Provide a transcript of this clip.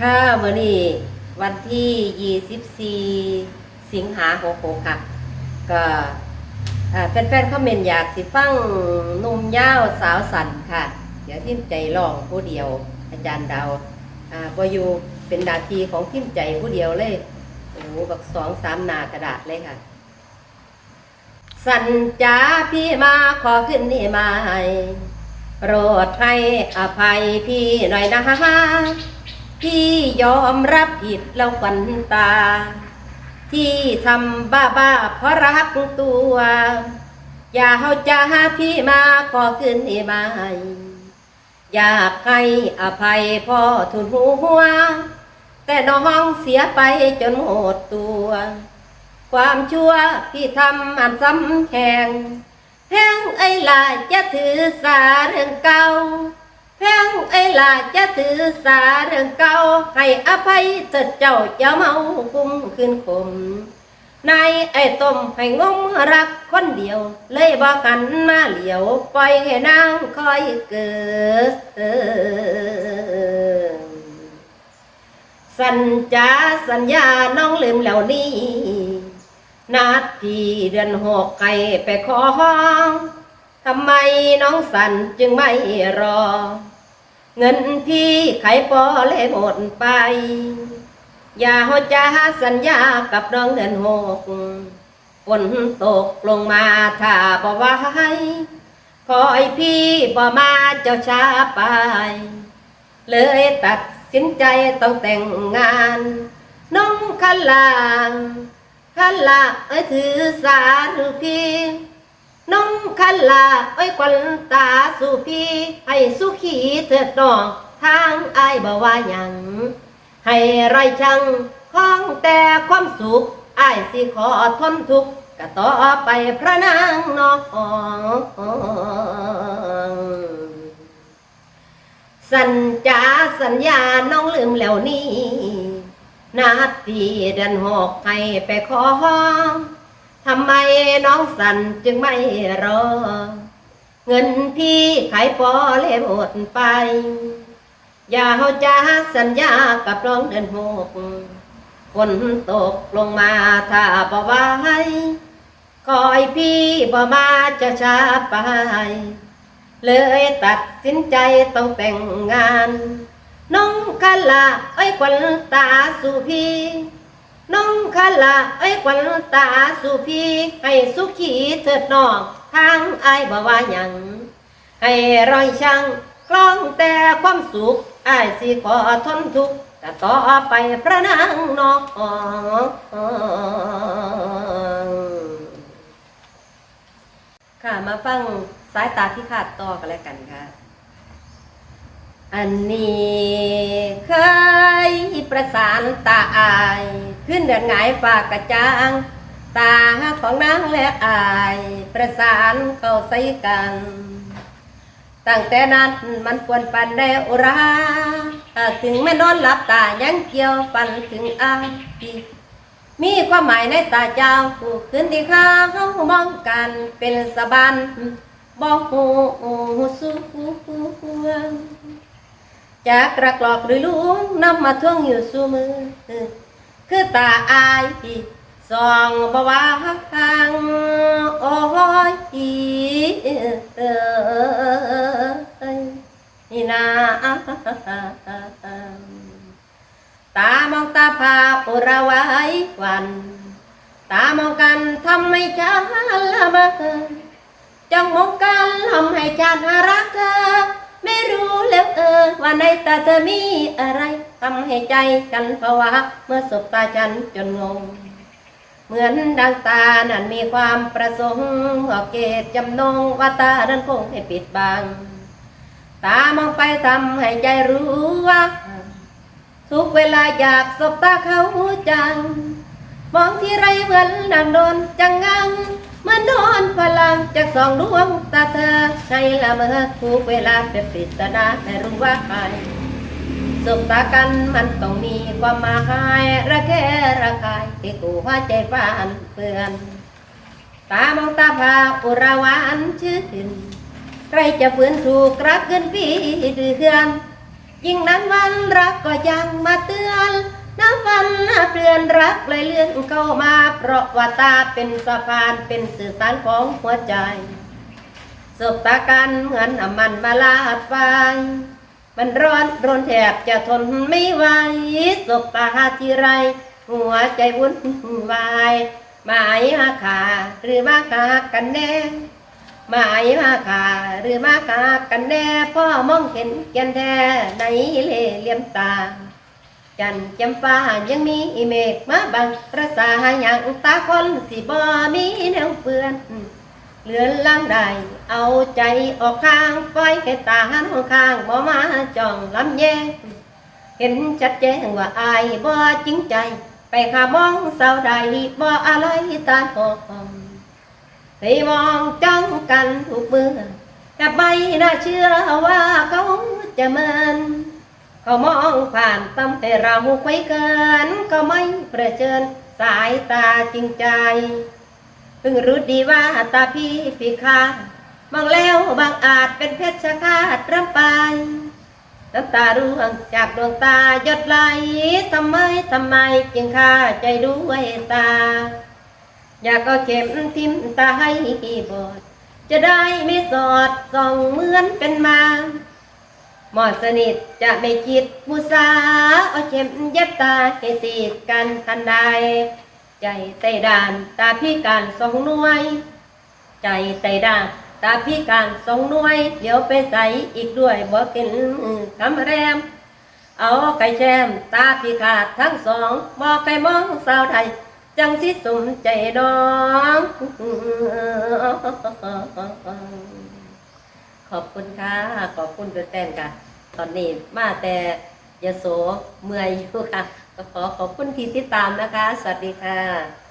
ค่ะวันนี้วันที่ 24 สิงหาคมค่ะ ก็แฟนๆคอมเมนอยากสิฟังนุ่มย่าวสาวสันค่ะ เดี๋ยวทิมใจร้องผู้เดียว อาจารย์ดาวอ่าบอยู่เป็นนาทีของทิมใจผู้เดียวเลยโอ้โหแบักสองสามหนากระดาษเลยค่ะ สัญจาพี่มาขอขึ้นนี่มาให้โปรดให้อภัยพี่หน่อยนะฮะ พี่ยอมรับผิดแล้วควันตา ที่ทำบ้าบ้าๆเพราะรักตัว อย่าเอาจ้าพี่มาขอขึ้นนี่มาให้อยากให้อภัยพ่อทุนหัว แต่น้องเสียไปจนหมดตัว ความชั่วที่ทำมันซ้ำแข่งแพงไอ้ลาจะถือสาเรื่องเก่า แพงไอ้ลาจะถือสาเรื่องเก่าให้อภัยเถิดเจ้าอย่าเมากุ้มขึ้นคมนายไอ้ต้มให้งมรักคนเดียว เลยบอกกันมาเหลียวปล่อยให้นางคอยเกิดสัญจาสัญญาน้องลืมแล้วนี่นัดพี่เดือนหกใครไปขอทำไมน้องสันจึงไม่รอ เงินพี่ไขปอเลยหมดไป อย่าหดจาสัญญากับน้องเดือนหกฝนตกลงมาถ้าบ่ไหวคอยพี่บ่มาเจ้าช้าไป เลยตัดสินใจต้องแต่งงาน น้องคันลางคันลาเอ้ยถือสาหรือพี่ น้องคันลาเอ้ยควันตาสู่พี่ให้สุขีเถิดน้องทางอายบ่ว่าหยังให้ไรชังของแต่ความสุขอายสิขอทนทุกข์ก็ต่อไปพระนางน้องสัญจาสัญญาน้องลืมแล้วนี่นาทีเดือนหกให้ไปขอ ทำไมน้องสันจึงไม่รอ เงินพี่ขายปอเลยหมดไป อย่าเอาจ้าสัญญากับน้องเดือนหกฝนตกลงมาถ้าบ่ไหวคอยพี่บ่มาจะช้าไป เลยตัดสินใจต้องแต่งงาน น้องคาลาเอ้ควันตาสู่พี่ น้องคาลาเอ้ยควันตาสู่พี่ให้สุขีเถิดน้องทางไอายบ่ว่าหยังให้รอยช่างคล้องแต่ความสุขไอายสิขอทนทุกข์แต่ต่อไปพระนางน้องค่ะมาฟังสายตาพิฆาตต่อกันแล้วกันค่ะ อันนี้เคยประสานตาอาย ขึ้นเดือนหงายฝากกระจาง ตาของนางและอายประสานเข้าใส่กัน ตั้งแต่นั้นมันควรปันได้อุราหาถึงไม่นอนหลับตายังเกี่ยวฟันถึงอายมีความหมายในตาเจ้าผู้คืนที่ข้าเขามองกันเป็นสะบันบอกหูสู้จากกระกรอกหรือลุงนำมาท่วงอยู่สู่มือ คือตาอายสองบวาคังโอ้ยเอ้ยนี่นาตามองตาพาอุระไว้วัน ตามองกันทำให้ฉันละเมอจ้องมองกันทำให้ฉันรักเธอ ไม่รู้แล้วเออว่าในตาเธอมีอะไร ทำให้ใจฉันภาวะเมื่อสบตาฉันจนงง เหมือนดังตานั้นมีความประสงค์บอเกตจำนงว่าตานั้นคงให้ปิดบัง ตามองไปทำให้ใจรู้ว่า ทุกเวลาอยากสบตาเขาจัง มองที่ไรเหมือนดังโดนจังงังเหมือนโดนพลังจากสองดวงตาเธอในละเมอทุกเวลาเป็นปริศนาไม่รู้ว่าใคร สบตากันมันต้องมีความหมายระแคะระคายที่กูหัวใจฟ้านเปื่อน ตามองตาพาอุราวานชื่นใครจะฝืนถูกรักเกินพี่เดือน ยิ่งนั้นวันรักก็ยังมาเตือนน้ำฟันเปลือนรักเลยเลื่อนเข้ามาเพราะว่าตาเป็นสะพานเป็นสื่อสารของหัวใจสบตากันเหมือนน้ำมันมาลาดไฟ มันร้อนรนแทบจะทนไม่ไหวสบตาทีไร หัวใจวุ่นวายหมายมาขาหรือมาขากันแน่หมายมาขาหรือมาขากันแน่พ่อมองเห็นแก่นแท้ในเล่เหลี่ยมตา จันจำฟ้ายังมีเมฆมาบังประสาอย่างตาคนสิบ่มีแนวเปื้อน เลือนล่างใดเอาใจออกข้างปล่อยให้ตาหันข้างบ่มาจ้องลำแยงเห็นชัดแจ้งว่าอายบ่จริงใจ ไปขามองสาวใดบ่อะไรตาหอมให้มองจ้องกันทุกเมื่อแต่ไม่น่าเชื่อว่าเขาจะเมันเขามองผ่านตำให้เราไว้เกิน ก็ไม่ประเจิญสายตาจริงใจ พิ่งรู้ดีว่าตาพี่ปีคามองแล้วบางอาจเป็นเพชรฆาตรำไปน้ำตาร่วงจากดวงตาหยดไหลทำไมทำไมจึงฆ่าใจด้วยตา อยากก็เข็มทิ่มตาให้บอดจะได้ไม่สอดส่องเหมือนเป็นมาหมอดสนิทจะไม่คิดมุสาเอาเข็มเย็บตาให้ติดกันทันใด ใจไตด่านตาพิการสองหน่วย ใจไตด่านตาพิการสองหน่วย เดี๋ยวไปใส่อีกด้วยบ่กินคำแรม เอาไก่แชมตาพิขาดทั้งสองบ่ไก่มองสาวไทยจังสิสมใจน้องขอบคุณค่ะ ขอบคุณแฟนค่ะ ตอนนี้มาแต่ยโสเมื่อยอยู่ค่ะ ก็ขอขอบคุณที่ติดตามนะคะ สวัสดีค่ะ